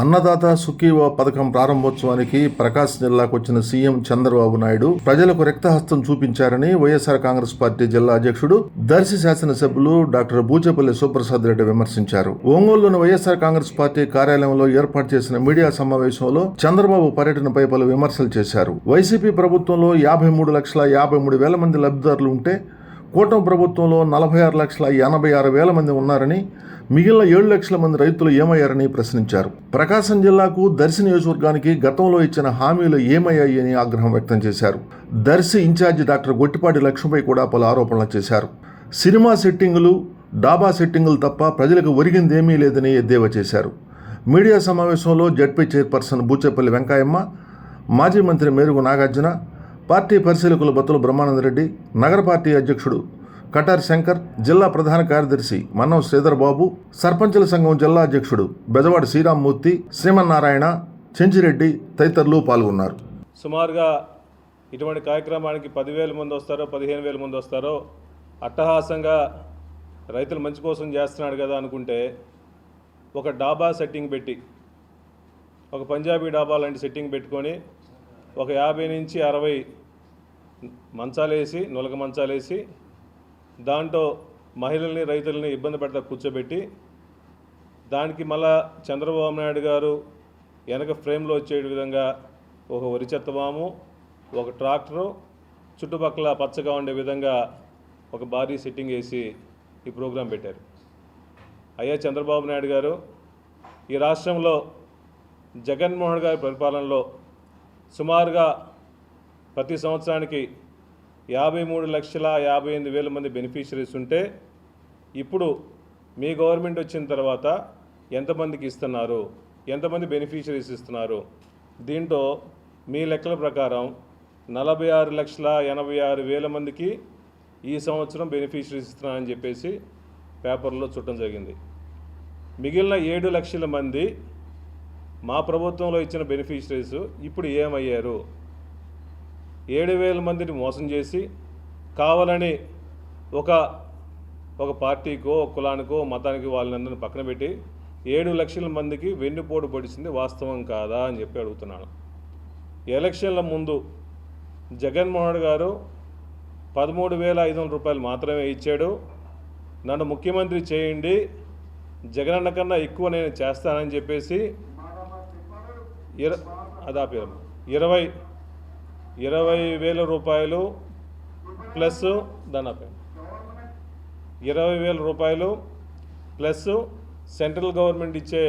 అన్నదాత సుఖీవ పథకం ప్రారంభోత్సవానికి ప్రకాశం జిల్లాకు వచ్చిన సీఎం చంద్రబాబు నాయుడు ప్రజలకు రక్తహస్తం చూపించారని వైఎస్ఆర్ కాంగ్రెస్ పార్టీ జిల్లా అధ్యక్షుడు దర్శి శాసనసభ్యులు డాక్టర్ బూచేపల్లి సుప్రసాద్ రెడ్డి విమర్శించారు. ఒంగోలులోని వైఎస్ఆర్ కాంగ్రెస్ పార్టీ కార్యాలయంలో ఏర్పాటు చేసిన మీడియా సమావేశంలో చంద్రబాబు పర్యటనపై పలు విమర్శలు చేశారు. వైసీపీ ప్రభుత్వంలో యాభై మూడు లక్షల యాభై మూడు వేల మంది లబ్ధిదారులు ఉంటే కూటమి ప్రభుత్వంలో నలభై ఆరు లక్షల ఎనభై ఆరు వేల మంది ఉన్నారని మిగిలిన ఏడు లక్షల మంది రైతులు ఏమయ్యారని ప్రశ్నించారు. ప్రకాశం జిల్లాకు దర్శి నియోజకవర్గానికి గతంలో ఇచ్చిన హామీలు ఏమయ్యాయి అని ఆగ్రహం వ్యక్తం చేశారు. Darsi in charge doctor Gottipati లక్ష్మిపై కూడా పలు ఆరోపణలు చేశారు. సినిమా సెట్టింగులు డాబా సెట్టింగులు తప్ప ప్రజలకు ఒరిగిందేమీ లేదని ఎద్దేవా చేశారు. మీడియా సమావేశంలో జడ్పీ చైర్పర్సన్ బూచేపల్లి వెంకాయమ్మ మాజీ మంత్రి మేరుగు నాగార్జున పార్టీ పరిశీలకులు బత్తుల బ్రహ్మానందరెడ్డి నగర పార్టీ అధ్యక్షుడు కటార్ శంకర్ జిల్లా ప్రధాన కార్యదర్శి మన్నం శ్రీధర్ బాబు సర్పంచుల సంఘం జిల్లా అధ్యక్షుడు బెజవాడ శ్రీరామ్మూర్తి శ్రీమన్నారాయణ చెంచిరెడ్డి తదితరులు పాల్గొన్నారు. సుమారుగా ఇటువంటి కార్యక్రమానికి పదివేల మంది వస్తారో పదిహేను వేల మంది వస్తారో అట్టహాసంగా రైతులు మంచి కోసం చేస్తున్నాడు కదా అనుకుంటే ఒక డాబా సెట్టింగ్ పెట్టి ఒక పంజాబీ డాబా లాంటి సెట్టింగ్ పెట్టుకొని ఒక యాభై నుంచి అరవై మంచాలేసి నులక మంచాలేసి దాంట్లో మహిళల్ని రైతుల్ని ఇబ్బంది పెడతా కూర్చోబెట్టి దానికి మళ్ళా చంద్రబాబు నాయుడు గారు వెనక ఫ్రేమ్లో వచ్చే విధంగా ఒక వరి చెత్తవాము ఒక ట్రాక్టరు చుట్టుపక్కల పచ్చగా ఉండే విధంగా ఒక భారీ సెట్టింగ్ వేసి ఈ ప్రోగ్రాం పెట్టారు. అయ్యా చంద్రబాబు నాయుడు గారు ఈ రాష్ట్రంలో జగన్మోహన్ గారి పరిపాలనలో సుమారుగా ప్రతి సంవత్సరానికి యాభై మూడు లక్షల యాభై ఎనిమిది వేల మంది బెనిఫిషరీస్ ఉంటే ఇప్పుడు మీ గవర్నమెంట్ వచ్చిన తర్వాత ఎంతమందికి ఇస్తున్నారు? ఎంతమంది బెనిఫిషరీస్ ఇస్తున్నారు? దీంట్లో మీ లెక్కల ప్రకారం నలభై ఆరు లక్షల ఎనభై ఆరు వేల మందికి ఈ సంవత్సరం బెనిఫిషరీస్ ఇస్తున్నారని చెప్పేసి పేపర్లో చుట్టం జరిగింది. మిగిలిన ఏడు లక్షల మంది మా ప్రభుత్వంలో ఇచ్చిన బెనిఫిషరీస్ ఇప్పుడు ఏమయ్యారు? ఏడు వేల మందిని మోసం చేసి కావాలని ఒక ఒక పార్టీకో కులానికో మతానికి వాళ్ళందరిని పక్కన పెట్టి ఏడు లక్షల మందికి వెన్నుపోటు పొడిచింది వాస్తవం కాదా అని చెప్పి అడుగుతున్నాను. ఎలక్షన్ల ముందు జగన్మోహన్ గారు పదమూడు వేల ఐదు వందల రూపాయలు మాత్రమే ఇచ్చాడు. నన్ను ముఖ్యమంత్రి చేయండి. జగనన్న కన్నా ఎక్కువ నేను చేస్తానని చెప్పేసి ఇర అదా పేరు. ఇరవై ఇరవై వేల రూపాయలు ప్లస్ దాని పేరు ఇరవై వేల రూపాయలు ప్లస్ సెంట్రల్ గవర్నమెంట్ ఇచ్చే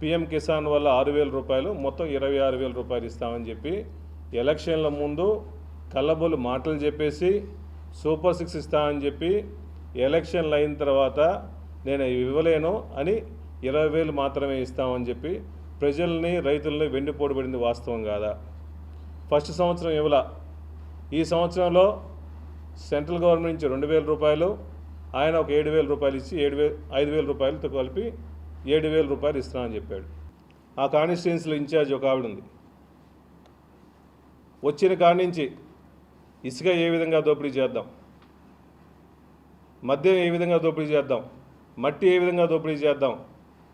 పిఎం కిసాన్ వల్ల ఆరు వేల రూపాయలు మొత్తం ఇరవై ఆరు వేల రూపాయలు ఇస్తామని చెప్పి ఎలక్షన్ల ముందు కళ్ళబొల్లు మాటలు చెప్పేసి సూపర్ సిక్స్ ఇస్తామని చెప్పి ఎలక్షన్లు అయిన తర్వాత నేను ఇవ్వలేను అని ఇరవై వేలు మాత్రమే ఇస్తామని చెప్పి ప్రజల్ని రైతుల్ని వెండిపోడుబడింది వాస్తవం కాదా? ఫస్ట్ సంవత్సరం ఇవ్వల. ఈ సంవత్సరంలో సెంట్రల్ గవర్నమెంట్ నుంచి రెండు వేల రూపాయలు ఆయన ఒక ఏడు వేల రూపాయలు ఇచ్చి ఏడు వేలు ఐదు వేల రూపాయలతో కలిపి ఏడు వేల రూపాయలు ఇస్తానని చెప్పాడు. ఆ కాన్స్టిట్యున్సీలో ఇన్ఛార్జ్ ఒక ఆవిడ ఉంది. వచ్చిన కాడి నుంచి ఇసుక ఏ విధంగా దోపిడీ చేద్దాం? మద్యం ఏ విధంగా దోపిడీ చేద్దాం? మట్టి ఏ విధంగా దోపిడీ చేద్దాం?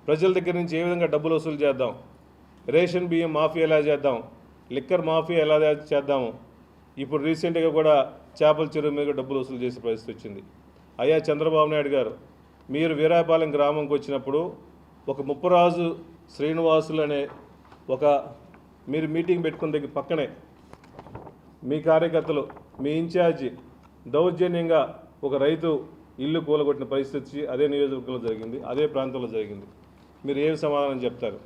ప్రజల దగ్గర నుంచి ఏ విధంగా డబ్బులు వసూలు చేద్దాం? రేషన్ బియ్యం మాఫీ ఎలా చేద్దాం? లిక్కర్ మాఫీ ఎలా చేద్దాము? ఇప్పుడు రీసెంట్గా కూడా చేపల చెరువు మీద డబ్బులు వసూలు చేసే పరిస్థితి వచ్చింది. అయ్యా చంద్రబాబు నాయుడు గారు మీరు వీరాపాలెం గ్రామంకి వచ్చినప్పుడు ఒక ముప్పరాజు శ్రీనివాసులు అనే ఒక మీరు మీటింగ్ పెట్టుకున్న దగ్గర పక్కనే మీ కార్యకర్తలు మీ ఇన్ఛార్జి దౌర్జన్యంగా ఒక రైతు ఇల్లు కూలగొట్టిన పరిస్థితి అదే నియోజకవర్గంలో జరిగింది అదే ప్రాంతంలో జరిగింది. మీరు ఏమి సమాధానం చెప్తారు?